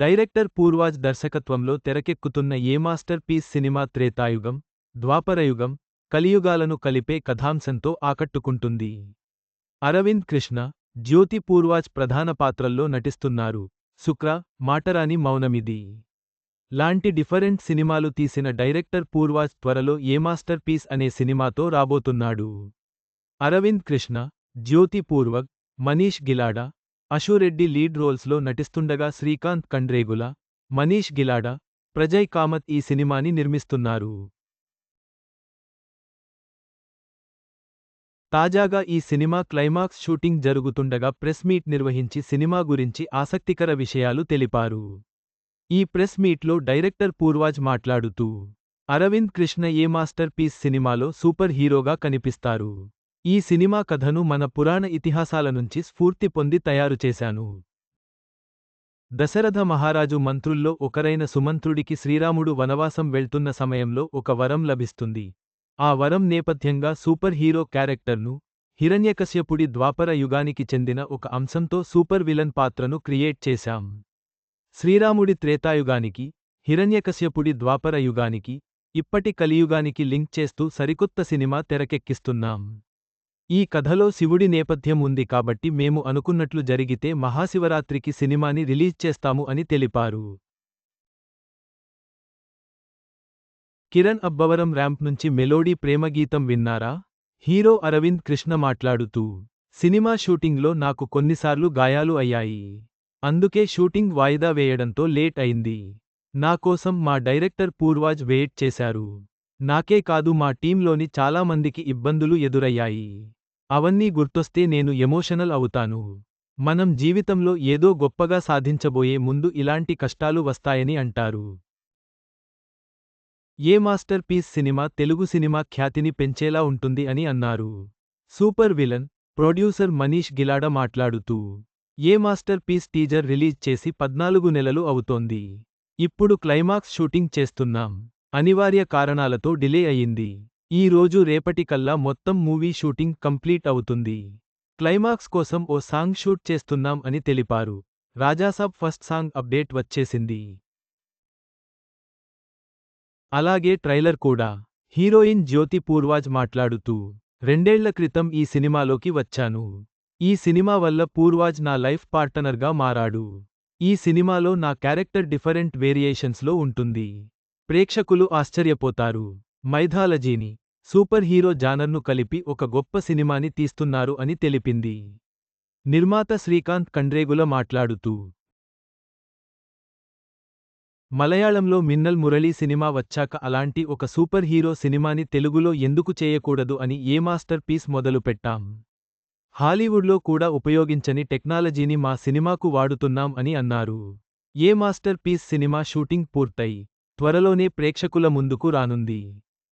Director పూర్వాజ్ దర్శకత్వంలో తెరకెక్కుతున్న A master piece cinema త్రేతాయుగం ద్వాపరయుగం కలియుగాలను కలిపే కథాంశంతో ఆకట్టుకుంటుంది. అరవింద్ కృష్ణ జ్యోతి పూర్వాజ్ ప్రధాన పాత్రల్లో నటిస్తున్నారు. శుక్ర మాటరాని మౌనమిది. లాంటి డిఫరెంట్ సినిమాలు తీసిన డైరెక్టర్ పూర్వాజ్ త్వరలో ఏ మాస్టర్ పీస్ అనే సినిమాతో రాబోతున్నాడు. అరవింద్ కృష్ణ జ్యోతి పూర్వగ్ మనీష్ గిలాడా అశురెడ్డి లీడ్ రోల్స్లో నటిస్తుండగా శ్రీకాంత్ కండ్రేగుల మనీష్ గిలాడా ప్రజయ్ కామత్ ఈ సినిమాని నిర్మిస్తున్నారు. తాజాగా ఈ సినిమా క్లైమాక్స్ షూటింగ్ జరుగుతుండగా ప్రెస్ మీట్ నిర్వహించి సినిమా గురించి ఆసక్తికర విషయాలు తెలిపారు. ఈ ప్రెస్ మీట్లో డైరెక్టర్ పూర్వాజ్ మాట్లాడుతూ Arvind Krishna A master piece సినిమాలో సూపర్ హీరోగా కనిపిస్తారు? ఈ సినిమా కథను మన పురాణ ఇతిహాసాల నుంచి స్ఫూర్తి పొంది తయారు చేశాను. దశరథ మహారాజు మంత్రుల్లో ఒకరైన సుమంత్రుడికి శ్రీరాముడు వనవాసం వెళ్తున్న సమయంలో ఒక వరం లభిస్తుంది. ఆ వరం నేపథ్యంగా సూపర్ హీరో క్యారెక్టర్ను హిరణ్యకశ్యపుడి ద్వాపర యుగానికి చెందిన ఒక అంశంతో సూపర్ విలన్ పాత్రను క్రియేట్ చేశాం. శ్రీరాముడి త్రేతాయుగానికి హిరణ్యకశ్యపుడి ద్వాపర యుగానికి ఇప్పటి కలియుగానికి లింక్ చేస్తూ సరికొత్త సినిమా తెరకెక్కిస్తున్నాం. ఈ కథలో శివుడి నేపథ్యం ఉంది కాబట్టి మేము అనుకున్నట్లు జరిగితే మహాశివరాత్రికి సినిమాని రిలీజ్ చేస్తాము అని తెలిపారు. కిరణ్ అబ్బవరం ర్యాంప్ నుంచి మెలోడీ ప్రేమగీతం విన్నారా? హీరో అరవింద్ కృష్ణ మాట్లాడుతూ సినిమా షూటింగ్లో నాకు కొన్నిసార్లు గాయాలు అయ్యాయి. అందుకే షూటింగ్ వాయిదా వేయడంతో లేట్ అయింది. నా కోసం మా డైరెక్టర్ పూర్వాజ్ వెయిట్ చేశారు. నాకే కాదు మా టీంలోని చాలామందికి ఇబ్బందులు ఎదురయ్యాయి. అవన్నీ గుర్తొస్తే నేను ఎమోషనల్ అవుతాను. మనం జీవితంలో ఏదో గొప్పగా సాధించబోయే ముందు ఇలాంటి కష్టాలు వస్తాయని అంటారు. A master piece cinema Telugu cinema ఖ్యాతిని పెంచేలా ఉంటుంది అని అన్నారు. Super villain producer Manish Gilada మాట్లాడుతూ A master piece teaser release చేసి పద్నాలుగు నెలలు అవుతోంది. ఇప్పుడు క్లైమాక్స్ షూటింగ్ చేస్తున్నాం. అనివార్య కారణాలతో డిలే అయింది ఈ రోజు రేపటికల్లా మొత్తం మూవీ షూటింగ్ కంప్లీట్ అవుతుంది. క్లైమాక్స్ కోసం ఓ సాంగ్ షూట్ చేస్తున్నాం అని తెలిపారు. రాజాసాబ్ ఫస్ట్ సాంగ్ అప్డేట్ వచ్చేసింది. అలాగే ట్రైలర్ కూడా. హీరోయిన్ జ్యోతి పూర్వాజ్ మాట్లాడుతూ రెండేళ్ళ క్రితం ఈ సినిమాలోకి వచ్చాను. ఈ సినిమా వల్ల పూర్వాజ్ నా లైఫ్ పార్టనర్గా మారాడు. ఈ సినిమాలో నా క్యారెక్టర్ డిఫరెంట్ వేరియేషన్స్లో ఉంటుంది. ప్రేక్షకులు ఆశ్చర్యపోతారు. మైథాలజీని సూపర్ హీరో జానర్ను కలిపి ఒక గొప్ప సినిమాని తీస్తున్నారు అని తెలిపింది. నిర్మాత శ్రీకాంత్ కండ్రేగుల మాట్లాడుతూ మలయాళంలో మిన్నల్ మురళీ సినిమా వచ్చాక అలాంటి ఒక సూపర్ హీరో సినిమాని తెలుగులో ఎందుకు చేయకూడదు అని ఏ మాస్టర్ పీస్ మొదలుపెట్టాం హాలీవుడ్లో కూడా ఉపయోగించని టెక్నాలజీని మా సినిమాకు వాడుతున్నాం అని అన్నారు. A master piece cinema shooting పూర్తయి త్వరలోనే ప్రేక్షకుల ముందుకు రానుంది.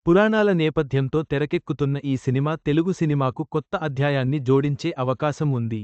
పురాణాల నేపథ్యంతో తెరకెక్కుతున్న ఈ సినిమా తెలుగు సినిమాకు కొత్త అధ్యాయాన్ని జోడించే అవకాశం ఉంది.